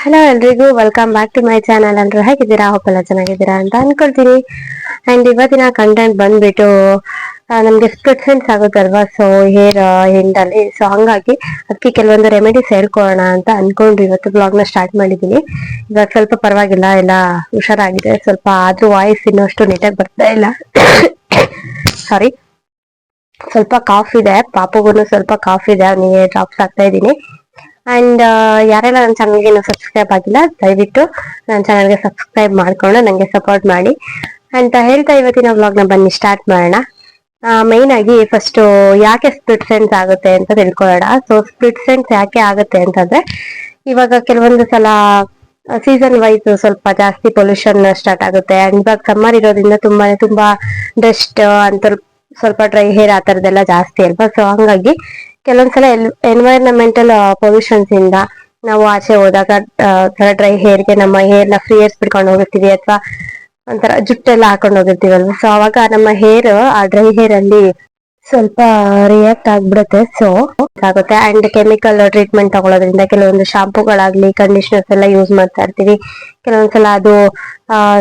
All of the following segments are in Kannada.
ಹಲೋ ಎಲ್ರಿಗೂ welcome back to my channel ಅಂದ್ರೆ ಹೇಗಿದ್ದೀರಾ? ಹೋಪೆಲ್ಲ ಚೆನ್ನಾಗಿದ್ದೀರಾ ಅಂತ ಅನ್ಕೊಳ್ತೀನಿ. ಅಂಡ್ ಇವತ್ತಿನ ಕಂಟೆಂಟ್ ಬಂದ್ಬಿಟ್ಟು ನಮ್ಗೆ ಸ್ಪ್ಲಿಟ್ ಸೆನ್ಸ್ ಆಗುತ್ತಲ್ವಾ ಸೊ ಹೇರ್ ಹಿಂಡಲ್ಲಿ ಸೊ ಹಂಗಾಗಿ ಅದಕ್ಕೆ ಕೆಲವೊಂದು ರೆಮಿಡೀಸ್ ಹೇಳ್ಕೊಳ್ಳೋಣ ಅಂತ ಅನ್ಕೊಂಡು ಇವತ್ತು ಬ್ಲಾಗ್ನ ಸ್ಟಾರ್ಟ್ ಮಾಡಿದೀನಿ ಇವಾಗ ಸ್ವಲ್ಪ ಪರವಾಗಿಲ್ಲ, ಎಲ್ಲ ಹುಷಾರಾಗಿದೆ. ಸ್ವಲ್ಪ ಆದ್ರೂ ವಾಯ್ಸ್ ಇನ್ನಷ್ಟು ನೀಟಾಗಿ ಬರ್ತಾ ಇಲ್ಲ. ಸಾರಿ ಸ್ವಲ್ಪ ಕಾಫ್ ಇದೆ. ಪಾಪುಗೂ ಸ್ವಲ್ಪ ಕಾಫ್ ಇದೆ. ಅವನಿಗೆ ಡ್ರಾಪ್ಸ್ ಆಗ್ತಾ ಇದ್ದೀನಿ. ಅಂಡ್ ಯಾರೆಲ್ಲ ನನ್ನ ಚಾನಲ್ಗೆ ಇನ್ನೂ ಸಬ್ಸ್ಕ್ರೈಬ್ ಆಗಿಲ್ಲ, ದಯವಿಟ್ಟು ನನ್ನ ಚಾನಲ್ಗೆ ಸಬ್ಸ್ಕ್ರೈಬ್ ಮಾಡ್ಕೊಂಡು ನನಗೆ ಸಪೋರ್ಟ್ ಮಾಡಿ. ಅಂತ ಹೇಳ್ತಾ ಇವತ್ತಿನ ವ್ಲಾಗ್ನ ಬನ್ನಿ ಸ್ಟಾರ್ಟ್ ಮಾಡೋಣ. ಮೈನ್ ಆಗಿ ಫಸ್ಟು ಯಾಕೆ ಸ್ಪ್ಲಿಟ್ ಸೆನ್ಸ್ ಆಗುತ್ತೆ ಅಂತ ತಿಳ್ಕೊಳ್ಳೋಣ. ಸೊ ಸ್ಪ್ಲಿಟ್ ಸೆನ್ಸ್ ಯಾಕೆ ಆಗುತ್ತೆ ಅಂತಂದ್ರೆ, ಇವಾಗ ಕೆಲವೊಂದು ಸಲ ಸೀಸನ್ ವೈಸ್ ಸ್ವಲ್ಪ ಜಾಸ್ತಿ ಪೊಲ್ಯೂಷನ್ ಸ್ಟಾರ್ಟ್ ಆಗುತ್ತೆ. ಅಂಡ್ ಇವಾಗ ಸಮ್ಮರ್ ಇರೋದ್ರಿಂದ ತುಂಬಾನೇ ತುಂಬಾ ಡಸ್ಟ್ ಅಂತ ಸ್ವಲ್ಪ ಡ್ರೈ ಹೇರ್ ಆ ತರದೆಲ್ಲ ಜಾಸ್ತಿ ಅಲ್ವಾ? ಸೊ ಹಂಗಾಗಿ ಕೆಲವೊಂದ್ಸಲ ಎನ್ವೈರನ್ಮೆಂಟಲ್ ಪೊಲ್ಯೂಷನ್ಸ್ ಇಂದ ನಾವು ಆಚೆ ಹೋದಾಗ ಡ್ರೈ ಹೇರ್ಗೆ ನಮ್ಮ ಹೇರ್ನ ಫ್ರೀ ಏರ್ಸ್ ಬಿಡ್ಕೊಂಡು ಹೋಗಿರ್ತೀವಿ ಅಥವಾ ಒಂಥರ ಜುಟ್ಟೆಲ್ಲ ಹಾಕೊಂಡು ಹೋಗಿರ್ತೀವಲ್ವಾ? ಸೊ ಅವಾಗ ನಮ್ಮ ಹೇರ್ ಆ ಡ್ರೈ ಹೇರ್ ಅಲ್ಲಿ ಸ್ವಲ್ಪ ರಿಯಾಕ್ಟ್ ಆಗ್ಬಿಡುತ್ತೆ. ಸೊ ಆಗುತ್ತೆ ಅಂಡ್ ಕೆಮಿಕಲ್ ಟ್ರೀಟ್ಮೆಂಟ್ ತಗೊಳ್ಳೋದ್ರಿಂದ ಕೆಲವೊಂದು ಶಾಂಪೂಗಳಾಗ್ಲಿ ಕಂಡೀಷನರ್ಸ್ ಎಲ್ಲ ಯೂಸ್ ಮಾಡ್ತಾ ಇರ್ತೀವಿ. ಕೆಲವೊಂದ್ಸಲ ಅದು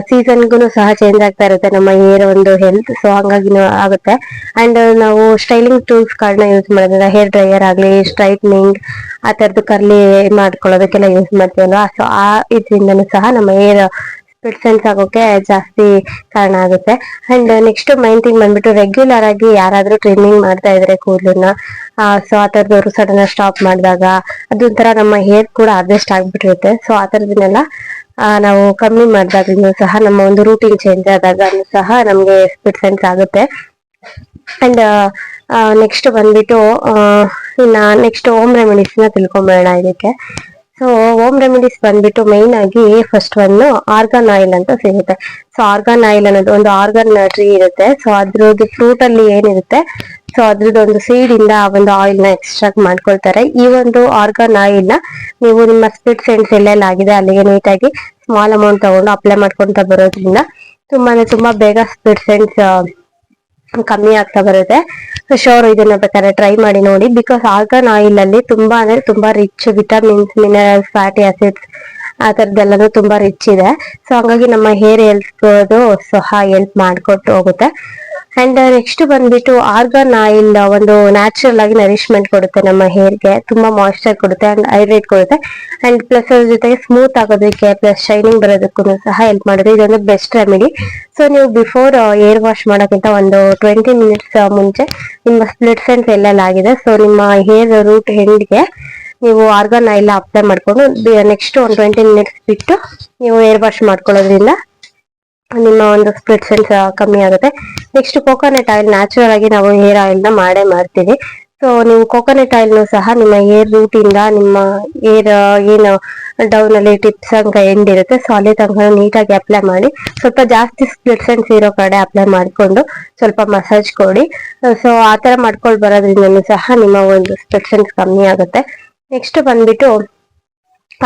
ಸೀಸನ್ಗೂ ಸಹ ಚೇಂಜ್ ಆಗ್ತಾ ಇರುತ್ತೆ ನಮ್ಮ ಹೇರ್ ಒಂದು ಹೆಲ್ತ್ ಸೊ ಹಂಗಾಗಿ ಆಗುತ್ತೆ. ಅಂಡ್ ನಾವು ಸ್ಟೈಲಿಂಗ್ ಟೂಲ್ಸ್ ಗಳನ್ನ ಯೂಸ್ ಮಾಡೋದ್ರಿಂದ ಹೇರ್ ಡ್ರೈಯರ್ ಆಗ್ಲಿ ಸ್ಟ್ರೈಟ್ನಿಂಗ್ ಆ ತರದ್ದು ಕರ್ಲಿ ಮಾಡ್ಕೊಳ್ಳೋದಕ್ಕೆಲ್ಲ ಯೂಸ್ ಮಾಡ್ತೀವಲ್ವಾ? ಸೊ ಆ, ಇದರಿಂದನೂ ಸಹ ನಮ್ಮ ಹೇರ್ ಸ್ಪಿಟ್ ಸೆನ್ಸ್ ಆಗೋಕೆ ಜಾಸ್ತಿ ಕಾರಣ ಆಗುತ್ತೆ. ಅಂಡ್ ನೆಕ್ಸ್ಟ್ ಮೈನ್ ಥಿಂಗ್ ಬಂದ್ಬಿಟ್ಟು ರೆಗ್ಯುಲರ್ ಆಗಿ ಯಾರಾದ್ರೂ ಟ್ರೈನಿಂಗ್ ಮಾಡ್ತಾ ಇದ್ರೆ ಕೂದಲನ್ನ ಸೊ ಆ ಥರದವರು ಸಡನ್ ಸ್ಟಾಪ್ ಮಾಡಿದಾಗ ಅದೊಂಥರ ನಮ್ಮ ಹೇರ್ ಕೂಡ ಅಡ್ಜಸ್ಟ್ ಆಗ್ಬಿಟ್ಟಿರುತ್ತೆ. ಸೊ ಆ ಥರದನ್ನೆಲ್ಲ ನಾವು ಕಮ್ಮಿ ಮಾಡಿದಾಗ್ಲೂ ಸಹ ನಮ್ಮ ಒಂದು ರೂಟೀನ್ ಚೇಂಜ್ ಆದಾಗ ಸಹ ನಮಗೆ ಸ್ಪಿಟ್ ಸೆನ್ಸ್ ಆಗುತ್ತೆ. ಅಂಡ್ ನೆಕ್ಸ್ಟ್ ಬಂದ್ಬಿಟ್ಟು ಇನ್ನ ನೆಕ್ಸ್ಟ್ ಓಮ್ ರೆಮಿಡೀಸ್ನ ನ ತಿಳ್ಕೊಂಬೇಡ ಇದಕ್ಕೆ. ಸೊ ಹೋಮ್ ರೆಮಿಡೀಸ್ ಬಂದ್ಬಿಟ್ಟು ಮೈನ್ ಆಗಿ ಫಸ್ಟ್ ಒಂದು ಆರ್ಗನ್ ಆಯಿಲ್ ಅಂತ ಸಿಗುತ್ತೆ. ಸೊ ಆರ್ಗನ್ ಆಯಿಲ್ ಅನ್ನೋದು ಒಂದು ಆರ್ಗನ್ ಟ್ರೀ ಇರುತ್ತೆ. ಸೊ ಅದ್ರದ್ದು ಫ್ರೂಟ್ ಅಲ್ಲಿ ಏನಿರುತ್ತೆ? ಸೊ ಅದ್ರದ್ದು ಒಂದು ಸೀಡ್ ಇಂದ ಆ ಒಂದು ಆಯಿಲ್ನ ಎಕ್ಸ್ಟ್ರಾಕ್ಟ್ ಮಾಡ್ಕೊಳ್ತಾರೆ. ಈ ಒಂದು ಆರ್ಗನ್ ಆಯಿಲ್ನ ನೀವು ನಿಮ್ಮ ಸ್ಪಿಟ್ ಸೆಂಟ್ಸ್ ಎಲ್ಲೆಲ್ಲ ಆಗಿದೆ, ಅಲ್ಲಿಗೆ ನೀಟಾಗಿ ಸ್ಮಾಲ್ ಅಮೌಂಟ್ ತಗೊಂಡು ಅಪ್ಲೈ ಮಾಡ್ಕೊಂತ ಬರೋದ್ರಿಂದ ತುಂಬಾನೇ ತುಂಬಾ ಬೇಗ ಸ್ಪಿಟ್ ಸೆನ್ಸ್ ಕಮ್ಮಿ ಆಗ್ತಾ ಬರುತ್ತೆ. ಶೋರ್ ಇದನ್ನ ಬೇಕಾದ್ರೆ ಟ್ರೈ ಮಾಡಿ ನೋಡಿ. ಬಿಕಾಸ್ ಆರ್ಗನ್ ಆಯಿಲ್ ಅಲ್ಲಿ ತುಂಬಾ ಅಂದ್ರೆ ತುಂಬಾ rich vitamins minerals fatty acids ಆ ತರದ್ದೆಲ್ಲಾನು ತುಂಬಾ ರಿಚ್ ಇದೆ. ಸೊ ಹಂಗಾಗಿ ನಮ್ಮ ಹೇರ್ ಹೆಲ್ತ್ ಸಹ ಹೆಲ್ಪ್ ಮಾಡ್ಕೊಟ್ಟು ಹೋಗುತ್ತೆ. ಅಂಡ್ ನೆಕ್ಸ್ಟ್ ಬಂದ್ಬಿಟ್ಟು ಆರ್ಗನ್ ಆಯಿಲ್ ಒಂದು ನ್ಯಾಚುರಲ್ ಆಗಿ ನರಿಶ್ಮೆಂಟ್ ಕೊಡುತ್ತೆ ನಮ್ಮ ಹೇರ್ಗೆ ತುಂಬಾ ಮಾಯಿಶ್ಚರ್ ಕೊಡುತ್ತೆ ಅಂಡ್ ಹೈಡ್ರೇಟ್ ಕೊಡುತ್ತೆ. ಅಂಡ್ ಪ್ಲಸ್ ಅದ್ರ ಜೊತೆಗೆ ಸ್ಮೂತ್ ಆಗೋದಕ್ಕೆ ಪ್ಲಸ್ ಶೈನಿಂಗ್ ಬರೋದಕ್ಕೂ ಸಹ ಹೆಲ್ಪ್ ಮಾಡುತ್ತೆ. ಇದೊಂದು ಬೆಸ್ಟ್ ರೆಮಿಡಿ ಸೊ ನೀವು ಬಿಫೋರ್ ಏರ್ ವಾಶ್ ಮಾಡೋಕ್ಕಿಂತ ಒಂದು ಟ್ವೆಂಟಿ ಮಿನಿಟ್ಸ್ ಮುಂಚೆ ನಿಮ್ಮ ಸ್ಪ್ಲಿಟ್ ಸೆನ್ಸ್ ಎಲ್ಲ ಆಗಿದೆ. ಸೊ ನಿಮ್ಮ ಹೇರ್ ರೂಟ್ ಹೆಂಡ್ಗೆ ನೀವು ಆರ್ಗನ್ ಆಯಿಲ್ ಅಪ್ಲೈ ಮಾಡಿಕೊಂಡು ನೆಕ್ಸ್ಟ್ ಒಂದು ಟ್ವೆಂಟಿ ಮಿನಿಟ್ಸ್ ಬಿಟ್ಟು ನೀವು ಏರ್ ವಾಶ್ ಮಾಡ್ಕೊಳ್ಳೋದ್ರಿಂದ ನಿಮ್ಮ ಒಂದು ಸ್ಪ್ಲಿಟ್ ಸೆನ್ಸ್ ಕಮ್ಮಿ ಆಗುತ್ತೆ. ನೆಕ್ಸ್ಟ್ ಕೋಕೋನಟ್ ಆಯಿಲ್ ನ್ಯಾಚುರಲ್ ಆಗಿ ನಾವು ಹೇರ್ ಆಯಿಲ್ನ ಮಾಡೇ ಮಾಡ್ತೀವಿ. ಸೊ ನೀವು ಕೋಕೋನಟ್ ಆಯಿಲ್ ಸಹ ನಿಮ್ಮ ಹೇರ್ ರೂಟ್ ಇಂದ ನಿಮ್ಮ ಏರ್ ಏನು ಡೌನ್ ಅಲ್ಲಿ ಟಿಪ್ಸ್ ಅಂಕ ಎಂಡ್ ಇರುತ್ತೆ. ಸೊ ಅಲ್ಲಿ ತನಕ ನೀಟಾಗಿ ಅಪ್ಲೈ ಮಾಡಿ. ಸ್ವಲ್ಪ ಜಾಸ್ತಿ ಸ್ಪ್ಲಿಟ್ ಸೆನ್ಸ್ ಇರೋ ಕಡೆ ಅಪ್ಲೈ ಮಾಡ್ಕೊಂಡು ಸ್ವಲ್ಪ ಮಸಾಜ್ ಕೊಡಿ. ಸೊ ಆ ತರ ಮಾಡ್ಕೊಂಡು ಬರೋದ್ರಿಂದ ಸಹ ನಿಮ್ಮ ಒಂದು ಸ್ಪ್ಲಿಟ್ ಸೆನ್ಸ್ ಕಮ್ಮಿ ಆಗುತ್ತೆ. ನೆಕ್ಸ್ಟ್ ಬಂದ್ಬಿಟ್ಟು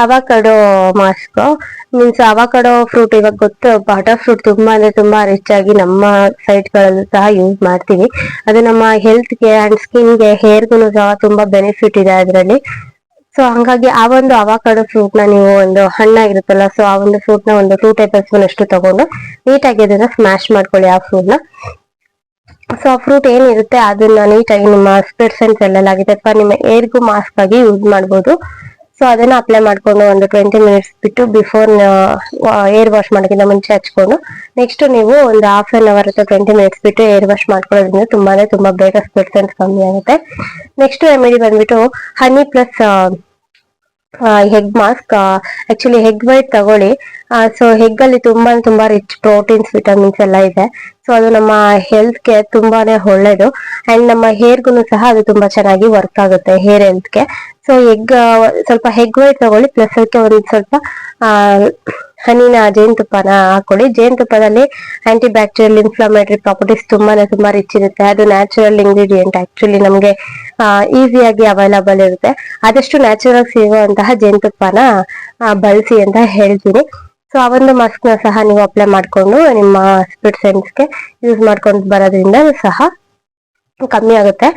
avocado mask, means avocado fruit ಇವಾಗ ಗೊತ್ತು ಬಟರ್ ಫ್ರೂಟ್ ತುಂಬಾ ಅಂದ್ರೆ ತುಂಬಾ ರಿಚ್ ಆಗಿ ನಮ್ಮ ಸೈಟ್ ಗಳಲ್ಲೂ ಸಹ ಯೂಸ್ ಮಾಡ್ತೀವಿ. ಅದು ನಮ್ಮ ಹೆಲ್ತ್ಗೆ ಅಂಡ್ ಸ್ಕಿನ್ಗೆ ಹೇರ್ಗೂ ಸಹ ತುಂಬಾ ಬೆನಿಫಿಟ್ ಇದೆ ಅದರಲ್ಲಿ. ಸೊ ಹಂಗಾಗಿ ಆ ಒಂದು ಅವಕಾಡೋ ಫ್ರೂಟ್ನ ನೀವು ಒಂದು ಹಣ್ಣಾಗಿರುತ್ತಲ್ಲ ಸೊ ಆ ಒಂದು ಫ್ರೂಟ್ನ ಒಂದು ಟೂ ಟೇಬಲ್ ಸ್ಪೂನ್ ಅಷ್ಟು ತಗೊಂಡು ನೀಟಾಗಿ ಅದನ್ನ ಸ್ಮ್ಯಾಶ್ ಮಾಡ್ಕೊಳ್ಳಿ ಆ ಫ್ರೂಟ್ನ. ಸೊ ಆ ಫ್ರೂಟ್ ಏನಿರುತ್ತೆ, ಅದನ್ನ ನೀಟಾಗಿ ನಿಮ್ಮ ಸ್ಪಿಟ್ ಎಲ್ಲ ಆಗಿದೆ ಅಥವಾ ನಿಮ್ಮ ಏರ್ಗೂ ಮಾಸ್ಕ್ ಆಗಿ ಯೂಸ್ ಮಾಡ್ಬೋದು. ಸೊ ಅದನ್ನ ಅಪ್ಲೈ ಮಾಡ್ಕೊಂಡು ಒಂದು ಟ್ವೆಂಟಿ ಮಿನಿಟ್ಸ್ ಬಿಟ್ಟು ಬಿಫೋರ್ ಏರ್ ವಾಶ್ ಮಾಡೋಕ್ಕಿಂತ ಮುಂಚೆ ಹಚ್ಕೊಂಡು ನೆಕ್ಸ್ಟ್ ನೀವು ಒಂದು ಹಾಫ್ ಅನ್ ಅವರ್ ಅಥವಾ ಟ್ವೆಂಟಿ ಮಿನಿಟ್ಸ್ ಬಿಟ್ಟು ಏರ್ ವಾಶ್ ಮಾಡ್ಕೊಳ್ಳೋದ್ರಿಂದ ತುಂಬಾನೇ ತುಂಬಾ ಬೇಗ ಸ್ಪಿಟ್ ಸೆನ್ಸ್ ಕಮ್ಮಿ ಆಗುತ್ತೆ. ನೆಕ್ಸ್ಟ್ ರೆಮಿಡಿ ಬಂದ್ಬಿಟ್ಟು honey plus egg mask actually egg white ತಗೊಳ್ಳಿ. ಸೊ ಹೆಗ್ ಅಲ್ಲಿ ತುಂಬಾ ತುಂಬಾ ರಿಚ್ ಪ್ರೋಟೀನ್ಸ್ ವಿಟಮಿನ್ಸ್ ಎಲ್ಲ ಇದೆ. ಸೊ ಅದು ನಮ್ಮ ಹೆಲ್ತ್ಗೆ ತುಂಬಾನೇ ಒಳ್ಳೇದು. ಅಂಡ್ ನಮ್ಮ ಹೇರ್ಗೂ ಸಹ ಅದು ತುಂಬಾ ಚೆನ್ನಾಗಿ ವರ್ಕ್ ಆಗುತ್ತೆ ಹೇರ್ ಹೆಲ್ತ್ಗೆ. ಸೊ ಎಗ್ ಸ್ವಲ್ಪ ಹೆಗ್ ವೈಟ್ ತಗೊಳ್ಳಿ ಪ್ಲಸ್ ಅದಕ್ಕೆ ಒಂದು ಸ್ವಲ್ಪ, ಆ ಹನಿನ ಜೇನುತುಪ್ಪನ ಹಾಕೊಳ್ಳಿ. ಜೇನುತುಪ್ಪದಲ್ಲಿ ಆಂಟಿ ಬ್ಯಾಕ್ಟೀರಿಯಲ್ ಇನ್ಫ್ಲಮೇಟರಿ ಪ್ರಾಪರ್ಟೀಸ್ ತುಂಬಾನೇ ತುಂಬಾ ರಿಚ್ ಇರುತ್ತೆ. ಅದು ನ್ಯಾಚುರಲ್ ಇಂಗ್ರೀಡಿಯೆಂಟ್ ಆಕ್ಚುಲಿ ನಮಗೆ ಈಸಿಯಾಗಿ ಅವೈಲಬಲ್ ಇರುತ್ತೆ. ಆದಷ್ಟು ನ್ಯಾಚುರಲ್ ಸಿಗುವಂತಹ ಜೇನುತುಪ್ಪನ ಬಳಸಿ ಅಂತ ಹೇಳ್ತೀನಿ. ಸೊ ಆ ಒಂದು ಮಾಸ್ಕ್ನ ಸಹ ನೀವು ಅಪ್ಲೈ ಮಾಡ್ಕೊಂಡು ನಿಮ್ಮ ಸ್ಪಿಟ್ ಸೆನ್ಸ್ಗೆ ಯೂಸ್ ಮಾಡ್ಕೊಂಡು ಬರೋದ್ರಿಂದ ಸಹ ಕಮ್ಮಿ ಆಗುತ್ತೆ.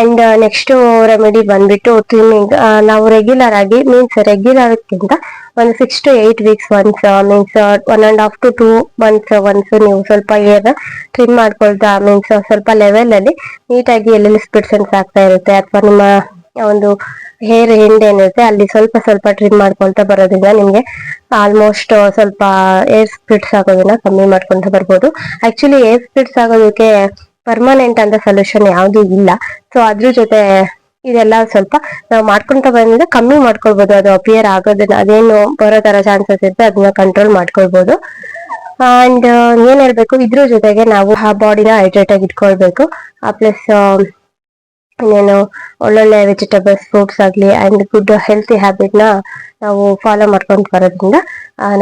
ಅಂಡ್ ನೆಕ್ಸ್ಟ್ ರೆಮಿಡಿ ಬಂದ್ಬಿಟ್ಟು ಟ್ರಿಮ್ಮಿಂಗ್ ನಾವು ರೆಗ್ಯುಲರ್ ಆಗಿ ಮೀನ್ಸ್ ರೆಗ್ಯುಲರ್ಕ್ಕಿಂತ ಒಂದು six to eight weeks once means one and half to two months once ನೀವು ಸ್ವಲ್ಪ ಏರ್ ಟ್ರಿಮ್ ಮಾಡ್ಕೊಳ್ತಾ ಮೀನ್ಸ್ ಸ್ವಲ್ಪ ಲೆವೆಲ್ ಅಲ್ಲಿ ನೀಟಾಗಿ ಎಲ್ಲೆಲ್ಲಿ ಸ್ಪಿಡ್ಸನ್ಸ್ ಆಗ್ತಾ ಇರುತ್ತೆ ಅಥವಾ ನಿಮ್ಮ ಒಂದು ಹೇರ್ ಎಂಡ್ ಏನಿರುತ್ತೆ, ಅಲ್ಲಿ ಸ್ವಲ್ಪ ಸ್ವಲ್ಪ ಟ್ರಿಮ್ ಮಾಡ್ಕೊಳ್ತಾ ಬರೋದ್ರಿಂದ ನಿಮ್ಗೆ ಆಲ್ಮೋಸ್ಟ್ ಸ್ವಲ್ಪ ಏರ್ ಸ್ಪಿಟ್ಸ್ ಆಗೋದನ್ನ ಕಮ್ಮಿ ಮಾಡ್ಕೊಂತ ಬರ್ಬೋದು. ಆಕ್ಚುಲಿ ಏರ್ ಸ್ಪಿಟ್ಸ್ ಆಗೋದಕ್ಕೆ ಪರ್ಮನೆಂಟ್ ಅಂತ ಸೊಲ್ಯೂಷನ್ ಯಾವುದು ಇಲ್ಲ. ಸೊ ಅದ್ರ ಜೊತೆ ಇದೆಲ್ಲ ಸ್ವಲ್ಪ ನಾವು ಮಾಡ್ಕೊಂತ ಬಂದ್ರೆ ಕಮ್ಮಿ ಮಾಡ್ಕೊಳ್ಬಹುದು ಅದು ಅಪಿಯರ್ ಆಗೋದನ್ನ ಅದೇನು ಬರೋ ತರ ಚಾನ್ಸಸ್ ಇರುತ್ತೆ ಅದನ್ನ ಕಂಟ್ರೋಲ್ ಮಾಡ್ಕೊಳ್ಬಹುದು ಅಂಡ್ ಏನ್ ಹೇಳ್ಬೇಕು? ಇದ್ರ ಜೊತೆಗೆ ನಾವು ಆ ಬಾಡಿನ ಹೈಡ್ರೇಟ್ ಆಗಿ ಇಟ್ಕೊಳ್ಬೇಕು. ಪ್ಲಸ್ ಇನ್ನೇನು ಒಳ್ಳೊಳ್ಳೆ ವೆಜಿಟೇಬಲ್ಸ್ ಫ್ರೂಟ್ಸ್ ಆಗಲಿ ಆ್ಯಂಡ್ ಗುಡ್ ಹೆಲ್ತಿ ಹ್ಯಾಬಿಟ್ನ ನಾವು ಫಾಲೋ ಮಾಡ್ಕೊಂಡು ಬರೋದ್ರಿಂದ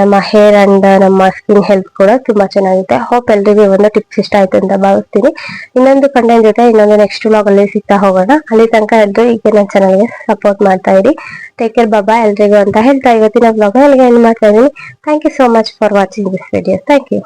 ನಮ್ಮ ಹೇರ್ ಅಂಡ್ ನಮ್ಮ ಸ್ಕಿನ್ ಹೆಲ್ತ್ ಕೂಡ ತುಂಬಾ ಚೆನ್ನಾಗಿದೆ ಹೋಪ್ ಎಲ್ರಿಗೂ ಒಂದು ಟಿಪ್ಸ್ ಇಷ್ಟ ಆಯ್ತು ಅಂತ ಭಾವಿಸ್ತೀನಿ. ಇನ್ನೊಂದು ಕಂಟೆಂಟ್ ಜೊತೆ ಇನ್ನೊಂದು ನೆಕ್ಸ್ಟ್ ವ್ಲಾಗ್ ಸಿಗ್ತಾ ಹೋಗೋಣ. ಅಲ್ಲಿ ತನಕ ಎಲ್ಲರೂ ಈಗ ನನ್ನ ಚಾನಲ್ಗೆ ಸಪೋರ್ಟ್ ಮಾಡ್ತಾ ಇರಿ. ಟೇಕ್ ಕೇರ್ ಬಾಬಾ ಎಲ್ರಿಗೂ ಅಂತ ಹೇಳ್ತಾ ಇವತ್ತಿನ ವ್ಲಾಗ್ ಅಲ್ಲಿಗೆ ಏನು ಮಾಡ್ತಾ ಇದ್ದೀನಿ. Thank you so much for watching this video thank you